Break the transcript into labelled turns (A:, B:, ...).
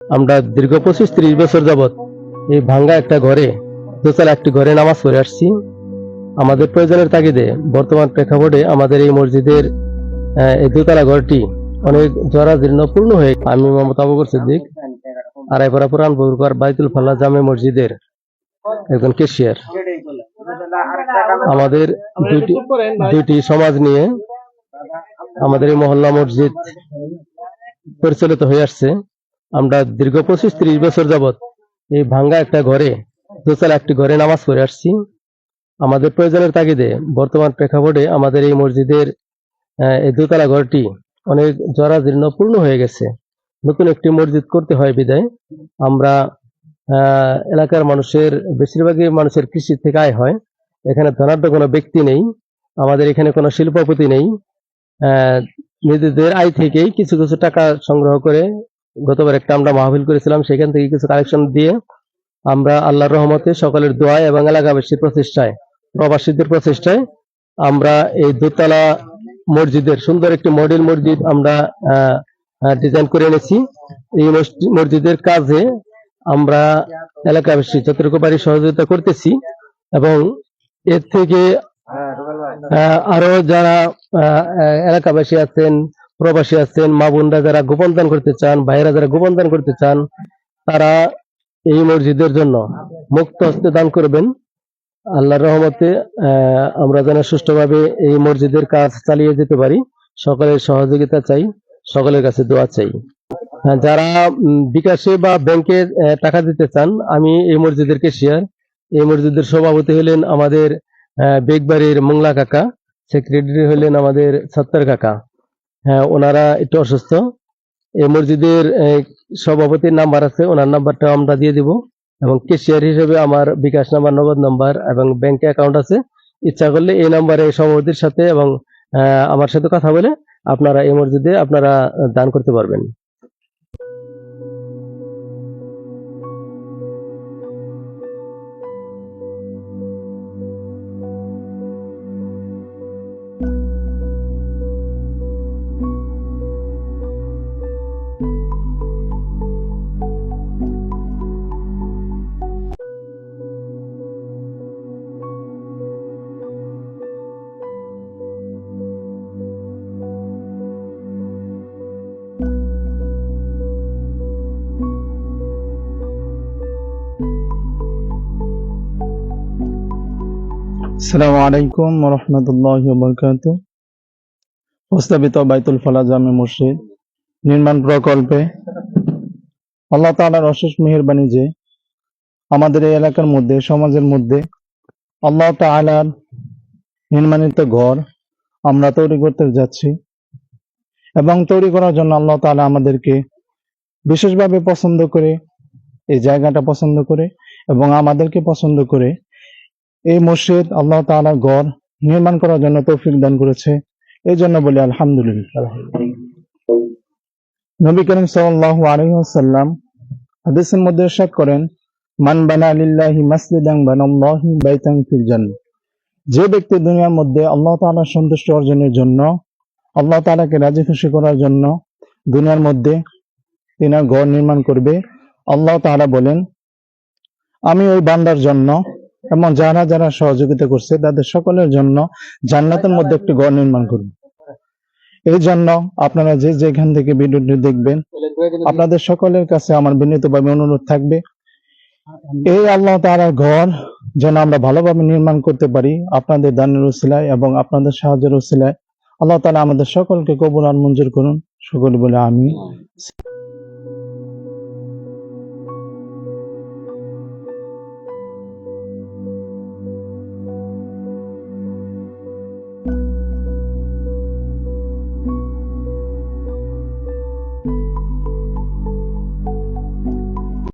A: আমরা দীর্ঘ পঁচিশ ত্রিশ বছর যাবত এই ভাঙ্গা একটা ঘরে, দোতলা একটি ঘরে নামাজ পড়ে আসছি। আমাদের প্রয়োজনের তাগিদে বর্তমান প্রেক্ষাপটে আমাদের এই মসজিদের এই দোতলা ঘরটি অনেক জরাজীর্ণ পূর্ণ হয়ে আমি মোহাম্মদ আবুকর সিদ্দিক আড়াইপাড়া পুরান বরুকার বাইতুল ফাল্লা জামে মসজিদের একজন কেশিয়ার আমাদের দুইটি দুইটি সমাজ নিয়ে আমাদের এই মহল্লা মসজিদ পরিচালিত হয়ে আসছে। আমরা দীর্ঘ পঁচিশ ত্রিশ বছর যাবত এই ভাঙ্গা একটা ঘরে, দোতলা একটি ঘরে নামাজ পড়ে আসছি। আমাদের প্রয়োজনের তাগিদে বর্তমান প্রেক্ষাপটে আমাদের এই মসজিদের এই দোতলা ঘরটি অনেক জরাজীর্ণ পূর্ণ হয়ে গেছে। নতুন একটি মসজিদ করতে হয় বিদায়। আমরা এলাকার মানুষের, বেশিরভাগই মানুষের কৃষি থেকে আয় হয়। এখানে ধনাঢ্য কোনো ব্যক্তি নেই। আমাদের এখানে কোনো শিল্পপতি নেই। নিজেদের আয় থেকেই কিছু কিছু টাকা সংগ্রহ করে গতবার একটা আমরা মাহফিল করেছিলাম, সেখান থেকে কিছু কালেকশন দিয়ে আমরা আল্লাহর রহমতে সকলের দোয়া এবং এলাকাবাসীর প্রচেষ্টায়, প্রবাসীদের প্রচেষ্টায় আমরা এই দোতলা মসজিদের, সুন্দর একটি মডেল মসজিদ আমরা ডিজাইন করে এনেছি। এই মসজিদের কাজে আমরা এলাকাবাসী যতটুকু পারি সহযোগিতা করতেছি এবং এর থেকে আরও যারা এলাকাবাসী আছেন প্রবাসী আছেন, মা বোনরা যারা গোপন দান করতে চান, ভাইয়েরা যারা গোপন দান করতে চান, তারা এই মসজিদের জন্য মুক্ত হস্তে দান করবেন। আল্লাহর রহমতে আমরা যেন সুষ্ঠুভাবে এই মসজিদের কাজ চালিয়ে যেতে পারি। সকলের সহযোগিতা চাই, সকলের কাছে দোয়া চাই। যারা বিকাশে বা ব্যাংকে টাকা দিতে চান, আমি এই মসজিদের কেশিয়ার এই মসজিদের সভাপতি হলেন আমাদের বেগবাড়ির মোংলা কাকা সেক্রেটারি হলেন আমাদের সত্তর কাকা। হ্যাঁ ওনারা একটু অসুস্থ। এই মসজিদের সভাপতির নাম্বার আছে, ওনার নাম্বারটা আমরা দিয়ে দিব। এবং কেশিয়ার হিসেবে আমার বিকাশ নাম্বার, নগদ নাম্বার এবং ব্যাংকে অ্যাকাউন্ট আছে। ইচ্ছা করলে এই নাম্বারে সভাপতির সাথে এবং আমার সাথে কথা বলে আপনারা এই মসজিদে আপনারা দান করতে পারবেন।
B: আসসালামু আলাইকুম রহমতুল্লাহ প্রস্তাবিত বাইতুল ফলা জামে মসজিদ, নির্মাণ প্রকল্পে আল্লাহ অশেষ মেহেরবানি যে আমাদের এই এলাকার মধ্যে, সমাজের মধ্যে আল্লাহ তাআলার নির্মাণিত ঘর আমরা তৈরি করতে যাচ্ছি এবং তৈরি করার জন্য আল্লাহ তাআলা আমাদেরকে বিশেষভাবে পছন্দ করে এই জায়গাটা পছন্দ করে এবং আমাদেরকে পছন্দ করে এই মসজিদ আল্লাহ তাআলার ঘর নির্মাণ করার জন্য তৌফিক দান করেছে। এই জন্য বলি আলহামদুলিল্লাহ। নবী করিম সাল্লাল্লাহু আলাইহি ওয়াসাল্লাম হাদিসের মধ্যে ইরশাদ করেন, মান বানা লিল্লাহি মাসজিদান বানাল্লাহু বাইতান ফিল জান্নাহ। যে ব্যক্তি দুনিয়ার মধ্যে আল্লাহ তাআলার সন্তুষ্টি অর্জনের জন্য, আল্লাহ তাআলাকে রাজি খুশি করার জন্য দুনিয়ার মধ্যে তিনার ঘর নির্মাণ করবে, আল্লাহ তাআলা বলেন, আমি ওই বান্দার জন্য এবং যারা যারা সহযোগিতা করছে, তাদের সকলের জন্য জান্নাতের মধ্যে একটি ঘর নির্মাণ করবে এই জন্য আপনারা যে যেখান থেকে ভিডিওটি দেখবেন, আপনাদের সকলের কাছে আমার বিনীতভাবে অনুরোধ থাকবে, এই আল্লাহ তাআলার ঘর যেন আমরা ভালোভাবে নির্মাণ করতে পারি, আপনাদের দানের উসিলায় এবং আপনাদের সাহায্যের উসিলায় আল্লাহ তাআলা আমাদের সকলকে কবুল আর মঞ্জুর করুন। সকল বলে আমি